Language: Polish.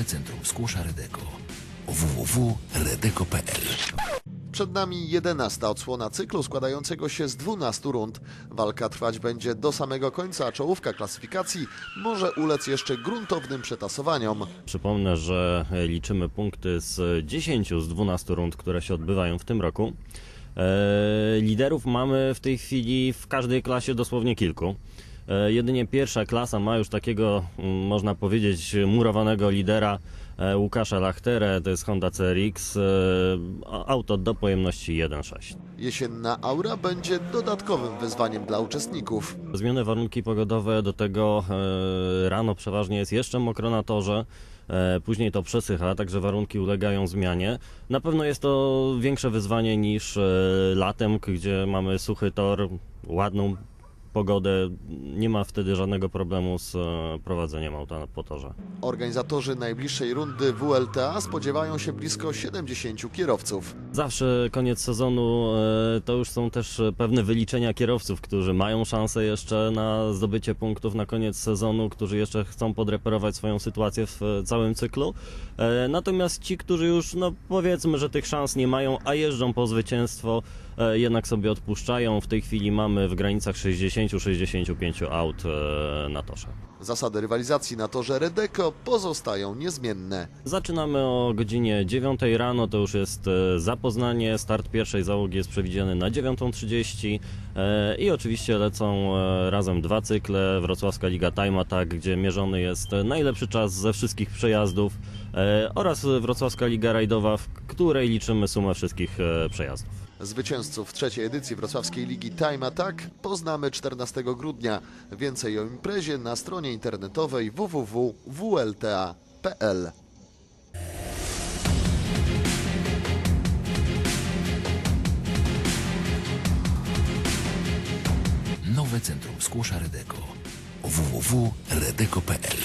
Nowe Centrum Skłosza Redeko www.redeko.pl Przed nami 11 odsłona cyklu składającego się z 12 rund. Walka trwać będzie do samego końca, a czołówka klasyfikacji może ulec jeszcze gruntownym przetasowaniom. Przypomnę, że liczymy punkty z 10 z 12 rund, które się odbywają w tym roku. E, liderów mamy w tej chwili w każdej klasie dosłownie kilku. E, jedynie pierwsza klasa ma już takiego, mm, można powiedzieć, murowanego lidera e, Łukasza Lachterę, to jest Honda CRX, e, auto do pojemności 1.6. Jesienna aura będzie dodatkowym wyzwaniem dla uczestników. Zmienne warunki pogodowe, do tego rano przeważnie jest jeszcze mokro na torze, później to przesycha, także warunki ulegają zmianie. Na pewno jest to większe wyzwanie niż latem, gdzie mamy suchy tor, ładną pogodę, nie ma wtedy żadnego problemu z e, prowadzeniem auta po torze. Organizatorzy najbliższej rundy WLTA spodziewają się blisko 70 kierowców. Zawsze koniec sezonu e, to już są też pewne wyliczenia kierowców, którzy mają szansę jeszcze na zdobycie punktów na koniec sezonu, którzy jeszcze chcą podreperować swoją sytuację w e, całym cyklu. Natomiast ci, którzy już, no powiedzmy, że tych szans nie mają, a jeżdżą po zwycięstwo, jednak sobie odpuszczają. W tej chwili mamy w granicach 60-65 aut e, na torze. Zasady rywalizacji na torze Redeko pozostają niezmienne. Zaczynamy o godzinie 9 rano, to już jest e, zapoznanie. Start pierwszej załogi jest przewidziany na 9.30 e, i oczywiście lecą razem dwa cykle. Wrocławska Liga Time Attack, gdzie mierzony jest najlepszy czas ze wszystkich przejazdów oraz Wrocławska Liga Rajdowa, w której liczymy sumę wszystkich przejazdów. Zwycięzców trzeciej edycji Wrocławskiej Ligi Time Attack poznamy 14 grudnia. Więcej o imprezie na stronie internetowej www.wlta.pl. Nowe Centrum Skłosza Redeko www.redeko.pl